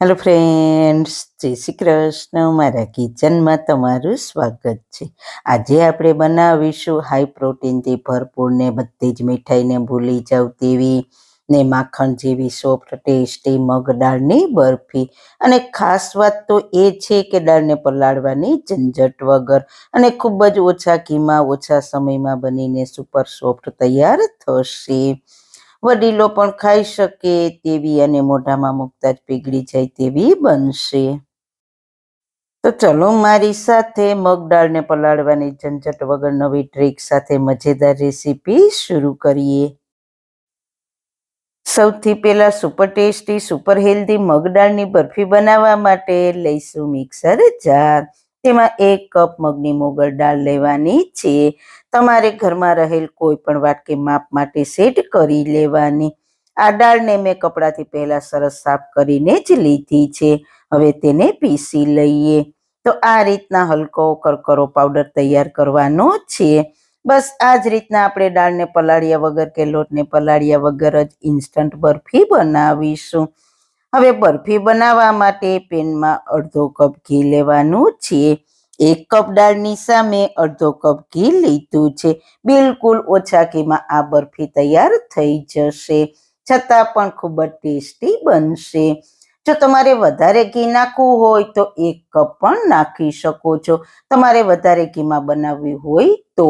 Hello friends જય શ્રી કૃષ્ણ. મારા કિચનમાં તમારું સ્વાગત છે. આજે આપણે બનાવીશું હાઈ પ્રોટીનથી ભરપૂર ને બધી જ મીઠાઈને ભૂલી જાવ તેવી ને માખણ જેવી સોફ્ટ ટેસ્ટી મગ, દાળની બરફી. અને ખાસ વાત તો એ છે કે દાળને પલાળવાની ઝંઝટ વગર અને ખૂબ જ ઓછા ઘીમાં, ઓછા સમયમાં બનીને સુપર સોફ્ટ તૈયાર થશે. વડીલો પણ ખાઈ શકે તેવી અને મોઢામાં મૂકતા જ પીગળી જાય તેવી બનશે. તો ચલો મારી સાથે મગ દાળને પલાળવાની ઝંઝટ વગર નવી ટ્રીક સાથે મજેદાર રેસીપી શરૂ કરીએ. સૌથી પહેલા સુપર ટેસ્ટી સુપર હેલ્ધી મગદાળની બરફી બનાવવા માટે લઈશું મિક્સર જાર તેમાં એક કપ મગની મોગર દાળ લેવાની છે. તમારે ઘરમાં રહેલ કોઈ પણ વાટકી માપ માટે સેટ કરી લેવાની. આ દાળને મેં કપડાથી પહેલા સરસ સાફ કરીને જ લીધી છે. હવે તેને પીસી લઈએ. તો આ રીતના હલકો કરકરો પાવડર તૈયાર કરવાનો છે. બસ આ જ રીતના આપણે દાળને પલાળ્યા વગર કે લોટને પલાળ્યા વગર જ ઇન્સ્ટન્ટ બરફી બનાવીશું. હવે બરફી બનાવવા માટે પેનમાં અડધો કપ ઘી લેવાનું છે. એક કપ દાળની સામે અડધો કપ ઘી લીધું છે. બિલકુલ ઓછા ઘીમાં આ બરફી તૈયાર થઈ જશે. છતાં પણ ખૂબ જ ટેસ્ટી બનશે. જો તમારે વધારે ઘી નાખવું હોય તો એક કપ પણ નાખી શકો છો. તમારે વધારે ઘીમાં બનાવવી હોય તો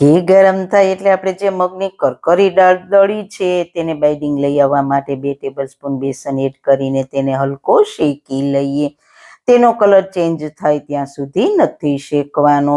ઘી ગરમ થાય એટલે આપણે જે મગની કરકરી દાળ દળી છે, તેને બાઇડિંગ લઈ આવવા માટે બે ટેબલ સ્પૂન બેસન એડ કરીને તેને હલકો શેકી લઈએ. તેનો કલર ચેન્જ થાય ત્યાં સુધી નથી શેકવાનો.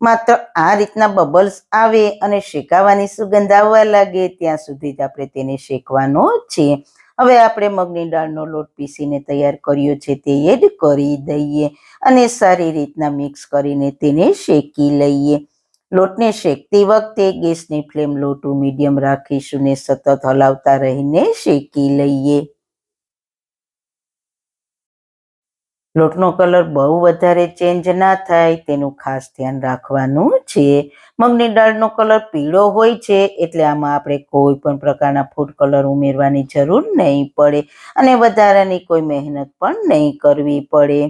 માત્ર આ રીતના બબલ્સ આવે અને શેકાવાની સુગંધ આવવા લાગે ત્યાં સુધી જ આપણે તેને શેકવાનો છે. હવે આપણે મગની દાળનો લોટ પીસીને તૈયાર કર્યો છે તે એડ કરી દઈએ અને સારી રીતના મિક્સ કરીને તેને શેકી લઈએ. લોટને શેકતી વખતે ગેસની ફ્લેમ લો ટુ મીડિયમ રાખીશું ને સતત હલાવતા રહીને શેકી લઈએ. લોટનો કલર બહુ વધારે ચેન્જ ના થાય, તેનું ખાસ ધ્યાન રાખવાનું છે. મગની દાળનો કલર પીળો હોય છે, એટલે આમાં આપણે કોઈ પણ પ્રકારના ફૂડ કલર ઉમેરવાની જરૂર નહીં પડે અને વધારાની કોઈ મહેનત પણ નહીં કરવી પડે.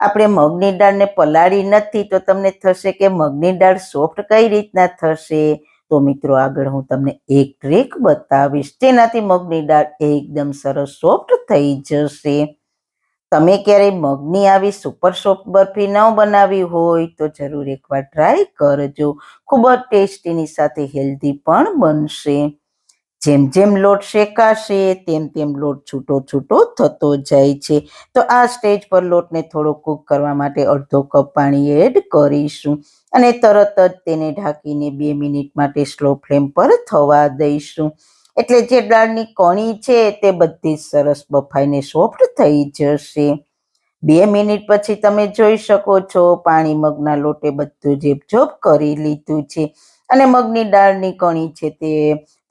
આપણે મગની દાળને પલાળી નથી તો તમને થશે કે મગની દાળ સોફ્ટ કઈ રીતના થશે? તો મિત્રો આગળ હું તમને એક ટ્રીક બતાવીશ. તેનાથી મગની દાળ એકદમ સરસ સોફ્ટ થઈ જશે. તમે ક્યારેય મગની આવી સુપર સોફ્ટ બરફી ન બનાવી હોય તો જરૂર એકવાર ટ્રાય કરજો. ખૂબ જ ટેસ્ટીની સાથે હેલ્ધી પણ બનશે. જેમ જેમ લોટ શેકાશે, તેમ તેમ લોટ છૂટો છૂટો થતો જાય છે. તો આ સ્ટેજ પર લોટને થોડો કૂક કરવા માટે અડધો કપ પાણી એડ કરીશું અને તરત જ તેને ઢાંકીને બે મિનિટ માટે સ્લો ફ્લેમ પર થવા દઈશું. એટલે જે દાળની કણી છે તે બધી સરસ બફાઈને સોફ્ટ થઈ જશે. બે મિનિટ પછી તમે જોઈ શકો છો પાણી મગના લોટે બધું જેબજોબ કરી લીધું છે. અને મગની દાળની કણી છે તે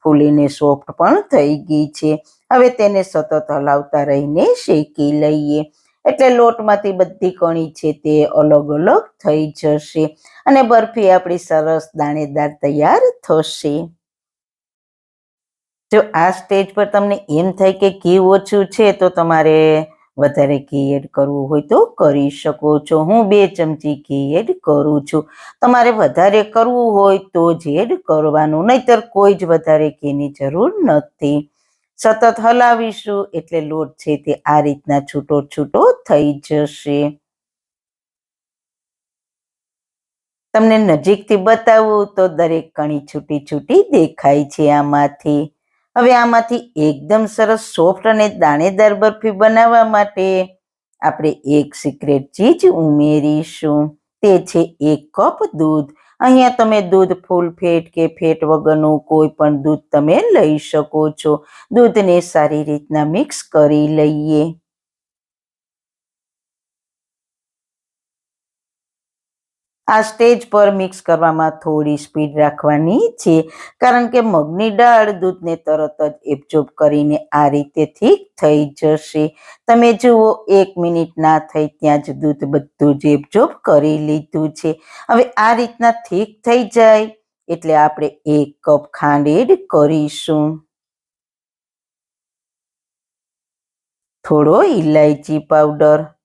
ફૂલીને સોફ્ટ પણ થઈ ગઈ છે. હવે તેને સતત હલાવતા રહીને શેકી લઈએ. એટલે લોટમાંથી બધી કણી છે તે અલગ અલગ થઈ જશે અને બરફી આપણી સરસ દાણેદાર તૈયાર થશે. જો આ સ્ટેજ પર તમને એમ થાય કે ઘી ઓછું છે, તો તમારે વધારે ઘી એડ કરવું હોય તો કરી શકો છો. હું બે ચમચી ઘી એડ કરું છું. તમારે વધારે કરવું હોય તો જ એડ કરવાનું, નહીતર કોઈ જ વધારે ઘીની જરૂર નથી. સતત હલાવીશું એટલે લોટ છે તે આ રીતના છૂટો છૂટો થઈ જશે. તમને નજીકથી બતાવું તો દરેક કણી છૂટી છૂટી દેખાય છે આમાંથી. હવે આમાંથી એકદમ સરસ સોફ્ટ અને દાણેદાર બરફી બનાવવા માટે આપણે એક સિક્રેટ ચીજ ઉમેરીશું. તે છે એક કપ દૂધ. અહીંયા તમે દૂધ ફૂલ ફેટ કે ફેટ વગરનું કોઈ પણ દૂધ તમે લઈ શકો છો. દૂધને સારી રીતના મિક્સ કરી લઈએ. આ સ્ટેજ પર મિક્સ કરવામાં થોડી સ્પીડ રાખવાની છે. કારણ કે મગની દાળ, દૂધને તરત જ એબ્ઝોર્બ કરીને આ રીતે ઠીક થઈ જશે. તમે જુઓ, એક મિનિટ ના થઈ ત્યાં જ દૂધ બધું જ એબ્ઝોર્બ કરી લીધું છે. હવે આ રીતના ઠીક થઈ જાય એટલે આપણે એક કપ ખાંડ એડ કરીશું. થોડો ઇલાયચી પાવડર.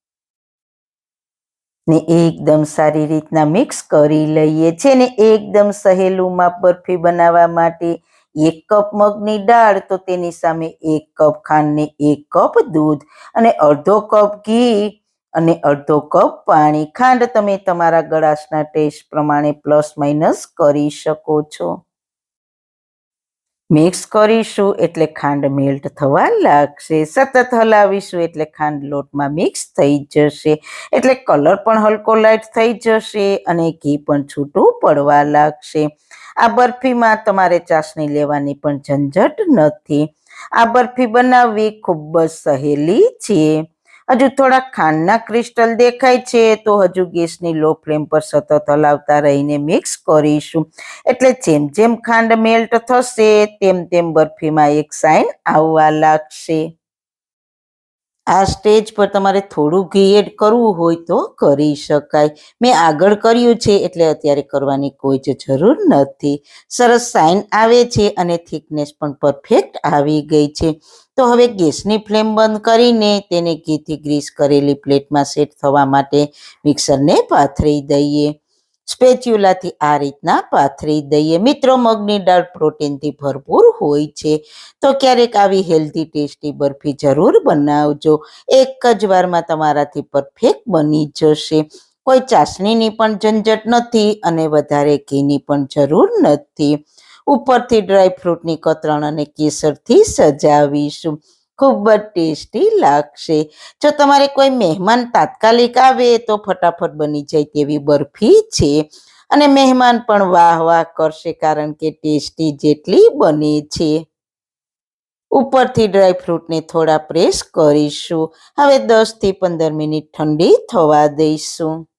ને એકદમ સારી રીતના મિક્સ કરી લઈએ છે ને એકદમ સહેલું માપ બરફી બનાવવા માટે એક કપ મગની દાળ, તો તેની સામે એક કપ ખાંડ ને એક કપ દૂધ અને અડધો કપ ઘી અને અડધો કપ પાણી. ખાંડ તમે તમારા ગળાશના ટેસ્ટ પ્રમાણે પ્લસ માઇનસ કરી શકો છો. મિક્સ કરીશું એટલે ખાંડ મેલ્ટ થવા લાગશે. સતત હલાવીશું એટલે ખાંડ લોટમાં મિક્સ થઈ જશે. એટલે કલર પણ હલકો લાઇટ થઈ જશે અને ઘી પણ છૂટું પડવા લાગશે. આ બરફીમાં તમારે ચાસણી લેવાની પણ ઝંઝટ નથી. આ બરફી બનાવવી ખૂબ જ સહેલી છે. હજુ થોડા ખાંડના ક્રિસ્ટલ દેખાય છે, તો હજુ ગેસની લો ફ્લેમ પર સતત હલાવતા રહીને મિક્સ કરીશું. એટલે જેમ જેમ ખાંડ મેલ્ટ થશે, તેમ તેમ બરફીમાં એક સાઈન આવવા લાગશે. આ સ્ટેજ પર તમારે થોડું ઘી કરવું હોય તો કરી શકાય. મેં આગળ કર્યું છે એટલે અત્યારે કરવાની કોઈ જ જરૂર નથી. સરસ સાઇન આવે છે અને થિકનેસ પણ પરફેક્ટ આવી ગઈ છે. તો હવે ગેસની ફ્લેમ બંધ કરીને તેને ઘીથી ગ્રીસ કરેલી પ્લેટમાં સેટ થવા માટે મિક્સરને પાથરી દઈએ. સ્પેચ્યુલાથી આ રીતના પાથરી દઈએ. મિત્રો, મગની દાળ પ્રોટીનથી ભરપૂર હોય છે. તો ક્યારેક આવી હેલ્ધી ટેસ્ટી બરફી જરૂર બનાવજો. એક જ વારમાં તમારાથી પરફેક્ટ બની જશે. કોઈ ચાસણીની પણ ઝંઝટ નથી અને વધારે ઘીની પણ જરૂર નથી. ઉપરથી ડ્રાય ફ્રૂટની કતરણ અને કેસરથી સજાવીશું. ખૂબ જ ટેસ્ટી લાગશે. જો તમારે કોઈ મહેમાન તાત્કાલિક આવે તો ફટાફટ બની જાય તેવી બરફી છે. અને મહેમાન પણ વાહ વાહ કરશે કારણ કે ટેસ્ટી જેટલી બને છે. ઉપરથી ડ્રાયફ્રૂટને થોડા પ્રેસ કરીશું. હવે દસથી પંદર મિનિટ ઠંડી થવા દઈશું.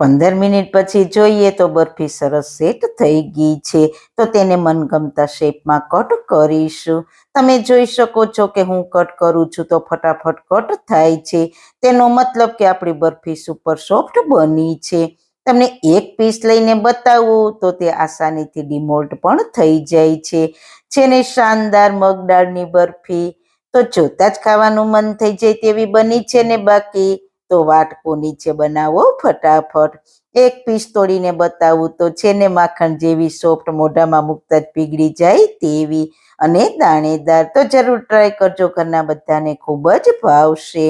પંદર મિનિટ પછી જોઈએ તો બરફી સરસ સેટ થઈ ગઈ છે. તો તેને મનગમતા શેપમાં કટ કરીશું. તમે જોઈ શકો છો કે હું કટ કરું છું તો ફટાફટ કટ થાય છે. તેનો મતલબ કે આપણી બરફી સુપર સોફ્ટ બની છે. તમને એક પીસ લઈને બતાવું તો તે આસાનીથી ડિમોલ્ટ પણ થઈ જાય છે. જેને શાનદાર મગદાળની બરફી. તો જોતા જ ખાવાનું મન થઈ જાય તેવી બની છે ને બાકી? તો વાટકો નીચે બનાવો ફટાફટ. એક પીસ તોડીને બતાવું તો છે ને માખણ જેવી સોફ્ટ મોઢામાં મૂકતા જ પીગળી જાય તેવી. અને દાણેદાર તો જરૂર ટ્રાય કરજો, ઘરના બધાને ખૂબ જ ભાવશે.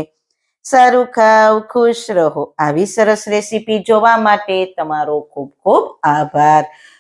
સારું ખાવ, ખુશ રહો. આવી સરસ રેસીપી જોવા માટે તમારો ખૂબ ખૂબ આભાર.